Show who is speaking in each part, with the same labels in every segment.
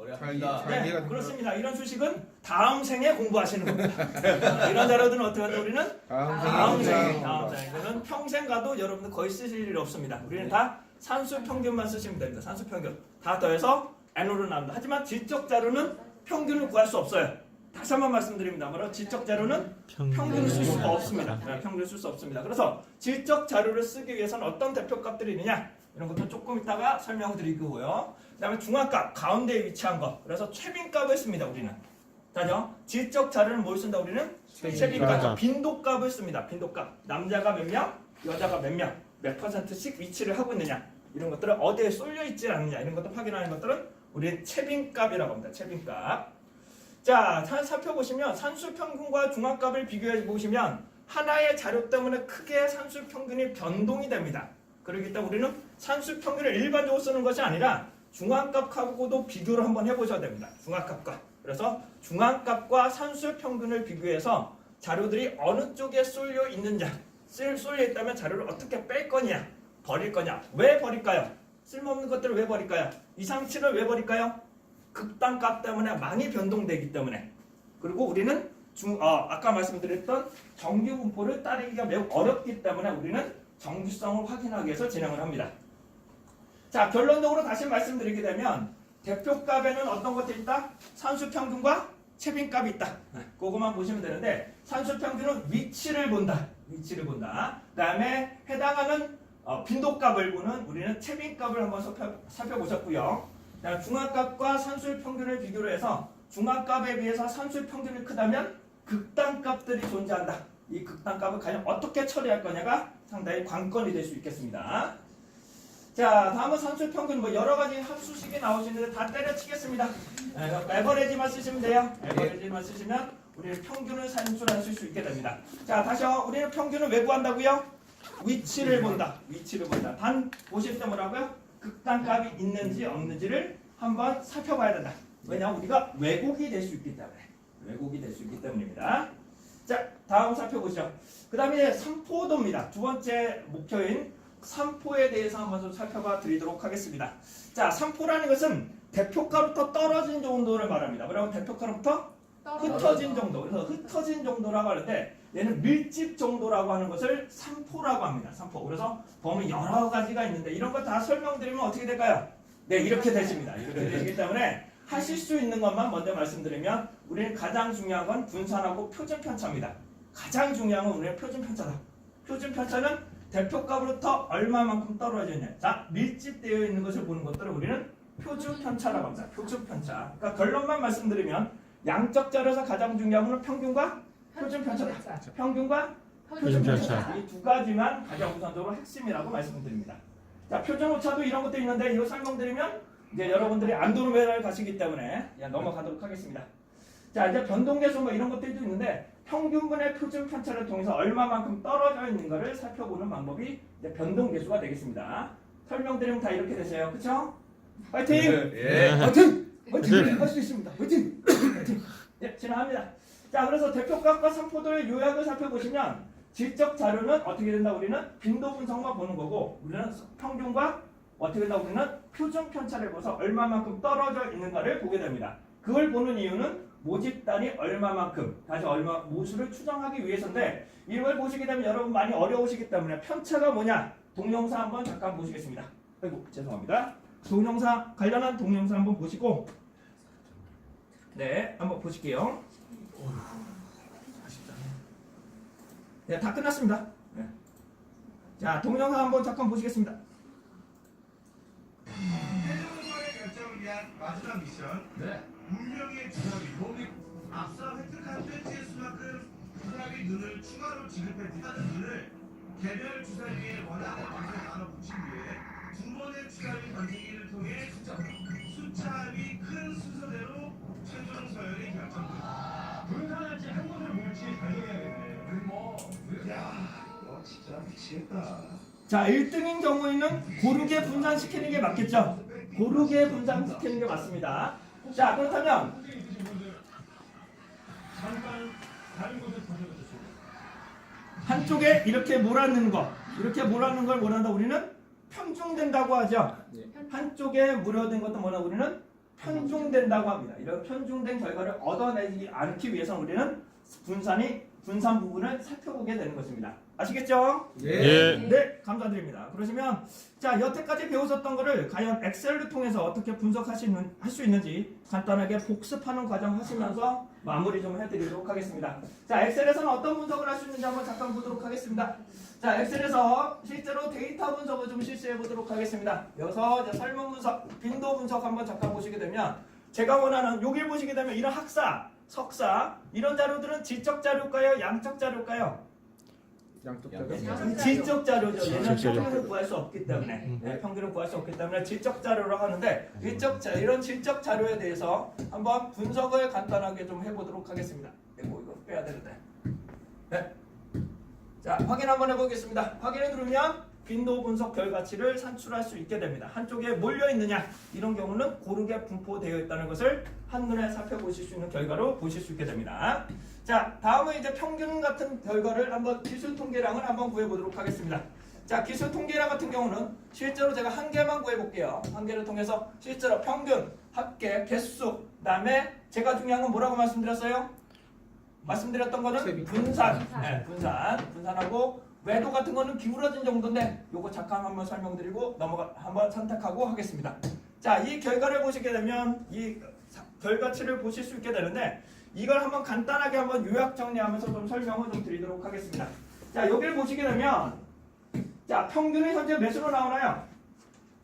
Speaker 1: 머리
Speaker 2: 잘
Speaker 1: 아픕니다.
Speaker 2: 잘-
Speaker 3: 네, 그렇습니다. 이런 수식은 다음 생에 공부하시는 겁니다. 이런 자료들은 어떻게 하죠? 우리는
Speaker 2: 다음
Speaker 3: 다음
Speaker 2: 생에
Speaker 3: 생에, 다음 생에. 이거는 평생 가도 여러분들 거의 쓰실 일이 없습니다. 우리는 다 산수 평균만 쓰시면 됩니다. 산수 평균. 다 더해서 n으로 나옵니다. 하지만 질적 자료는 평균을 구할 수 없어요. 다시 한번 말씀드립니다. 뭐라 질적 자료는 평균을 쓸 수가 없습니다. 네, 평균을 쓸 수 없습니다. 그래서 질적 자료를 쓰기 위해서는 어떤 대표값들이 있느냐 이런 것도 조금 이따가 설명드리고요. 그 다음에 중앙값 가운데에 위치한 거. 그래서 최빈값을 씁니다. 우리는. 자죠? 질적 자료는 뭘 쓴다 우리는? 최빈값. 빈도값을 씁니다. 빈도값. 남자가 몇 명, 여자가 몇 명, 몇 퍼센트씩 위치를 하고 있느냐 이런 것들을 어디에 쏠려 있지 않느냐 이런 것들 확인하는 것들은 우리는 최빈값이라고 합니다. 최빈값. 자, 잘 살펴보시면 산수 평균과 중앙값을 비교해 보시면 하나의 자료 때문에 크게 산수 평균이 변동이 됩니다. 그렇기 때문에 우리는 산수 평균을 일반적으로 쓰는 것이 아니라 중앙값하고도 비교를 한번 해보셔야 됩니다. 중앙값과. 그래서 중앙값과 산수 평균을 비교해서 자료들이 어느 쪽에 쏠려 있는지 쓸 쏠려 있다면 자료를 어떻게 뺄 거냐 버릴 거냐 왜 버릴까요? 쓸모없는 것들을 왜 버릴까요? 이상치를 왜 버릴까요? 극단값 때문에 많이 변동되기 때문에 그리고 우리는 중, 어, 아까 말씀드렸던 정규 분포를 따르기가 매우 어렵기 때문에 우리는 정규성을 확인하기 위해서 진행을 합니다. 자 결론적으로 다시 말씀드리게 되면 대표값에는 어떤 것들이 있다? 산수평균과 최빈값이 있다. 네, 그거만 보시면 되는데 산수평균은 위치를 본다. 위치를 본다. 그 다음에 해당하는 어, 빈도값을 보는 우리는 최빈값을 한번 살펴, 살펴보셨고요. 중앙값과 산술 평균을 비교를 해서 중앙값에 비해서 산술 평균이 크다면 극단값들이 존재한다. 이 극단값을 과연 어떻게 처리할 거냐가 상당히 관건이 될 수 있겠습니다. 자, 다음은 산술 평균 뭐 여러 가지 함수식이 나오시는데 다 때려치겠습니다. 네, 에버레지만 쓰시면 돼요. 에버레지만 쓰시면 우리는 평균을 산출하실 수 있게 됩니다. 자, 다시요. 우리는 평균을 왜 구한다고요? 위치를 본다. 위치를 본다. 단 보실 때 뭐라고요? 극단값이 있는지 없는지를 한번 살펴봐야 된다. 왜냐 우리가 왜곡이 될 수 있기 때문에 왜곡이 될 수 있기 때문입니다. 자 다음 살펴보시죠. 그 다음에 삼포도입니다. 두 번째 목표인 삼포에 대해서 한번 좀 살펴봐 드리도록 하겠습니다. 자 삼포라는 것은 대표가부터 떨어진 정도를 말합니다. 뭐라고 대표가부터 흩어진 정도. 그래서 흩어진 정도라고 하는데 얘는 밀집 정도라고 하는 것을 삼포라고 합니다. 삼포. 그래서 범위 여러 가지가 있는데 이런 거 다 설명드리면 어떻게 될까요? 네, 이렇게 되십니다. 이렇게 되시기 때문에 하실 수 있는 것만 먼저 말씀드리면 우리는 가장 중요한 건 분산하고 표준 편차입니다. 가장 중요한 건 우리는 표준 편차다. 표준 편차는 대표값으로부터 얼마만큼 떨어져 있냐. 자, 밀집되어 있는 것을 보는 것들을 우리는 표준 편차라고 합니다. 표준 편차. 그러니까 결론만 말씀드리면 양적 자료에서 가장 중요한 건 평균과 표준 편차다. 평균과 표준 편차. 이 두 가지만 가장 우선적으로 핵심이라고 말씀드립니다. 자, 표준 오차도 이런 것도 있는데 이거 설명드리면 이제 여러분들이 안도르메다를 가시기 때문에 그냥 넘어가도록 하겠습니다. 자, 이제 변동계수 뭐 이런 것들도 있는데 평균분의 표준 편차를 통해서 얼마만큼 떨어져 있는가를 살펴보는 방법이 이제 변동계수가 되겠습니다. 설명드리면 다 이렇게 되세요. 그렇죠? 파이팅!
Speaker 1: 예.
Speaker 3: 화이팅! 화이팅! 할 수 있습니다. 화이팅! 화이팅! 예, 진행합니다. 자, 그래서 대표값과 삼포도의 요약을 살펴보시면 질적 자료는 어떻게 된다? 우리는 빈도 분석만 보는 거고 우리는 평균과 어떻게 된다? 우리는 표준 편차를 보서 얼마만큼 떨어져 있는가를 보게 됩니다. 그걸 보는 이유는 모집단이 얼마만큼 다시 얼마 모수를 추정하기 위해서인데 이걸 보시게 되면 여러분 많이 어려우시기 때문에 편차가 뭐냐? 동영상 한번 잠깐 보시겠습니다. 아이고 죄송합니다. 동영상 관련한 동영상 한번 보시고 네 한번 보실게요. 네, 다 끝났습니다. 네. 자, 동영상 한번 잠깐 보시겠습니다.
Speaker 4: 해적선의 결정을 위한 마지막 미션
Speaker 1: 네.
Speaker 4: 눈을 추가로 지급해 주사위 눈을 개별 주사위에 원하는 곳에 나눠 붙인 뒤에 두 번의 주사위 던지기를 통해 수차합이 큰 순서대로 최종 서열이 결정됩니다. 분산할지 한 곳을 몰지 결정해야겠네. 뭐, 야, 너 진짜 미치겠다.
Speaker 3: 자, 1등인 경우에는 고르게 분산시키는 게 맞겠죠? 고르게 분산시키는 게 맞습니다. 자, 그렇다면
Speaker 4: 잠깐 다른 곳을 던져주세요.
Speaker 3: 한쪽에 이렇게 몰아넣는 거, 이렇게 몰아넣는 걸 뭐란다? 우리는 편중된다고 하죠. 한쪽에 무료된 것도 뭐라 우리는 편중된다고 합니다. 이런 편중된 결과를 얻어내지 않기 위해서는 우리는 분산이 분산 부분을 살펴보게 되는 것입니다. 아시겠죠?
Speaker 1: 예.
Speaker 3: 네, 감사드립니다. 그러시면 자 여태까지 배우셨던 거를 과연 엑셀을 통해서 어떻게 분석할 수, 있는, 할 수 있는지 간단하게 복습하는 과정 하시면서 마무리 좀 해드리도록 하겠습니다. 자 엑셀에서는 어떤 분석을 할 수 있는지 한번 잠깐 보도록 하겠습니다. 자 엑셀에서 실제로 데이터 분석을 좀 실시해 보도록 하겠습니다. 여기서 이제 설문 분석, 빈도 분석 한번 잠깐 보시게 되면 제가 원하는 여기를 보시게 되면 이런 학사, 석사 이런 자료들은 지적 자료일까요? 양적 자료일까요?
Speaker 1: 양쪽
Speaker 3: 이 지적 자료죠. 얘는
Speaker 1: 자료.
Speaker 3: 평균을 구할 수 없기 때문에 네, 평균을 구할 수 없기 때문에 지적 자료로 하는데 지적 자 이런 지적 자료에 대해서 한번 분석을 간단하게 좀 해보도록 하겠습니다. 이거 이거 빼야 되는데. 네. 자 확인 한번 해보겠습니다. 확인을 누르면 빈도 분석 결과치를 산출할 수 있게 됩니다. 한쪽에 몰려 있느냐 이런 경우는 고르게 분포되어 있다는 것을 한눈에 살펴보실 수 있는 결과로 보실 수 있게 됩니다. 자, 다음은 이제 평균 같은 결과를 한번 기술 통계량을 한번 구해 보도록 하겠습니다. 자, 기술 통계량 같은 경우는 실제로 제가 한 개만 구해 볼게요. 한 개를 통해서 실제로 평균, 합계, 개수, 그다음에 제가 중요한 건 뭐라고 말씀드렸어요? 말씀드렸던 거는 분산. 네, 분산, 분산하고 외도 같은 거는 기울어진 정도인데 요거 잠깐 한번 설명드리고 넘어가 한번 선택하고 하겠습니다. 자, 이 결과를 보시게 되면 이 사- 결과치를 보실 수 있게 되는데 이걸 한번 간단하게 한번 요약 정리하면서 좀 설명을 좀 드리도록 하겠습니다. 자, 여기를 보시게 되면 자, 평균이 현재 몇으로 나오나요?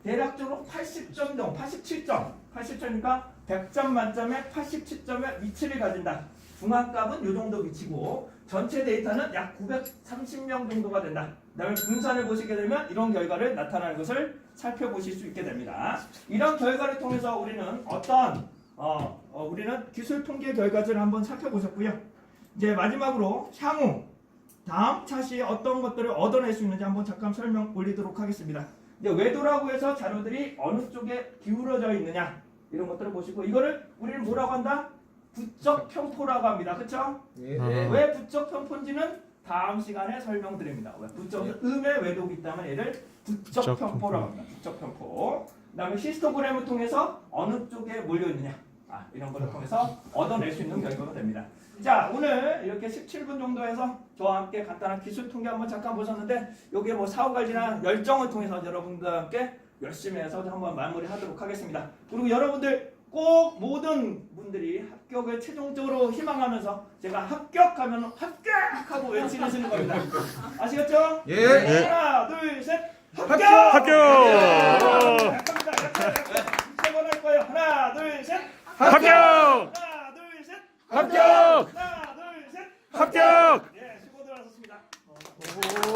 Speaker 3: 대략적으로 80점 정도, 87점. 80점이니까 100점 만점에 87점의 위치를 가진다. 중앙값은 이 정도 위치고 전체 데이터는 약 930명 정도가 된다. 그다음에 분산을 보시게 되면 이런 결과를 나타나는 것을 살펴보실 수 있게 됩니다. 이런 결과를 통해서 우리는 어떤 어, 어, 우리는 기술 통계 결과들을 한번 살펴보셨고요. 이제 마지막으로 향후 다음 차시에 어떤 것들을 얻어낼 수 있는지 한번 잠깐 설명 올리도록 하겠습니다. 이제 외도라고 해서 자료들이 어느 쪽에 기울어져 있느냐 이런 것들을 보시고 이거를 우리는 뭐라고 한다? 부적 편포라고 합니다. 그렇죠?
Speaker 1: 예.
Speaker 2: 네.
Speaker 3: 왜 부적 편포인지는 다음 시간에 설명드립니다. 왜 부적 음의 외도기 때문에 얘를 부적
Speaker 1: 부적
Speaker 3: 편포라고 합니다. 부적 편포. 그다음에 히스토그램을 통해서 어느 쪽에 몰려 있느냐 아, 이런 것을 통해서 얻어낼 수 있는 결과가 됩니다. 자 오늘 이렇게 17분 정도 해서 저와 함께 간단한 기술 통계 한번 잠깐 보셨는데 여기에 뭐 사후 관리나 열정을 통해서 여러분들과 함께 열심히 해서 한번 마무리하도록 하겠습니다. 그리고 여러분들 꼭 모든 분들이 합격을 최종적으로 희망하면서 제가 합격하면 합격하고 외치시는 겁니다. 아시겠죠?
Speaker 1: 예.
Speaker 3: 네. 예. 하나, 둘, 셋. 합격!
Speaker 1: 합격!
Speaker 3: 세번할 거예요. 하나, 둘, 셋. 합격! 하나, 둘, 셋. 합격! 하나, 둘, 셋.
Speaker 1: 합격!
Speaker 3: 예, 수고들 하셨습니다.